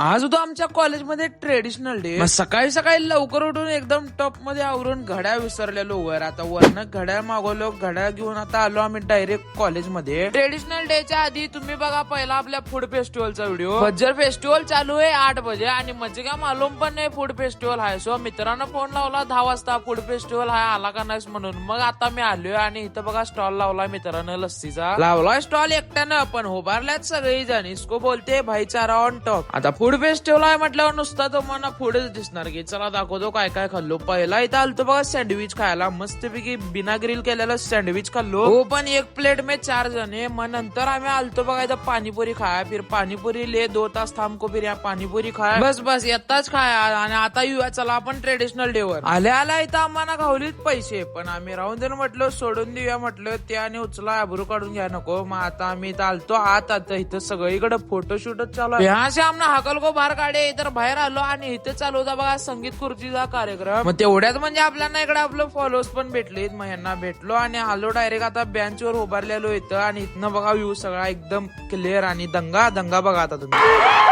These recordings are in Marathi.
आज होतो आमच्या कॉलेजमध्ये ट्रेडिशनल डे. सकाळी सकाळी लवकर उठून एकदम टॉपमध्ये आवरून घड्या विसरलेलो वर. आता वरनं घड्या मागवलो घड्या घेऊन आता आलो आम्ही डायरेक्ट कॉलेजमध्ये. ट्रेडिशनल डेच्या आधी तुम्ही बघा पहिला आपल्या फूड फेस्टिवलचा व्हिडिओ बज्जर फेस्टिवल चालू आहे आठ बजे आणि म्हणजे काय मालूम पण नाही फूड फेस्टिवल आहे सो मित्रांनो फोन लावला दहा वाजता फूड फेस्टिवल आहे आला का नाहीस म्हणून. मग आता मी आलोय आणि इथं बघा स्टॉल लावला मित्रांनो लस्सीचा. लावलाय स्टॉल एकट्यानं पण उभारल्यात सगळी जण इसको बोलते भाईचारा ऑन टॉप आता फूड फेस्टिवल आहे म्हटल्यावर नुसता तो मला फूडच दिसणार की. चला दाखवतो काय काय खाल्लो. पहिला इथं आलतो बघा सँडविच खायला. मस्तपैकी बिना ग्रिल केलेलं सँडविच खाल्लो. हो. पण एक प्लेट में चार जणे. मग नंतर आम्ही आलतो बघा इथं पाणीपुरी खाया. फिर पाणीपुरी ले दो तास थांबको फिर या पाणीपुरी खाया. बस बस येताच खाया. आणि आता येऊया चला आपण ट्रेडिशनल डे वर. आल्या आल्या इथं आम्हाला घावलीत पैसे. पण आम्ही राहून देऊन म्हटलं सोडून देऊया म्हटलं. ते आणि उचला आबरू काढून घ्या नको. मग आता आम्ही इथं आलतो. आत आता इथं सगळीकडे फोटोशूटच चालू आहे. असे आमना हकल को बाहेर काढे तर बाहेर आलो आणि इथे चालू होता बघा संगीत खुर्चीचा कार्यक्रम. मग तेवढ्यात म्हणजे आपल्याला इकडे आपलं फॉलोअर्स पण भेटलेत. मग यांना भेटलो आणि आलो डायरेक्ट आता बेंचवर उभारलेलो इथं आणि इथनं बघा व्ह्यू सगळा एकदम क्लिअर आणि दंगा दंगा बघा आता तुम्ही.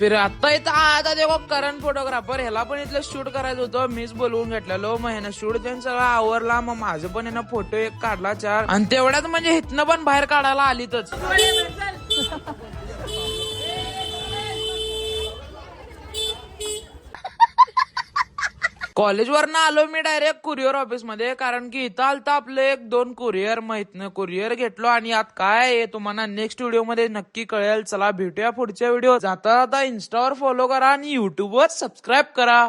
फिर आता इथं आता देखो करण फोटोग्राफर ह्याला पण इथलं शूट करायचं होतं. मीच बोलवून घेतलेलो. मग ह्यानं शूट त्यांनी सगळं आवरला. मग माझं पण ह्यानं फोटो एक काढला चार. आणि तेवढ्यात म्हणजे इथनं पण बाहेर काढायला आलीतच. कॉलेजवरनं आलो मी डायरेक्ट कुरिअर ऑफिसमध्ये कारण की इथं आलतं आपलं एक दोन कुरिअर माहीत नाही कुरिअर घेतलो आणि आत काय आहे तुम्हाला नेक्स्ट व्हिडिओमध्ये नक्की कळेल. चला भेटूया पुढच्या व्हिडिओ जाता जाता इन्स्टावर फॉलो करा आणि युट्यूबवर सबस्क्राईब करा.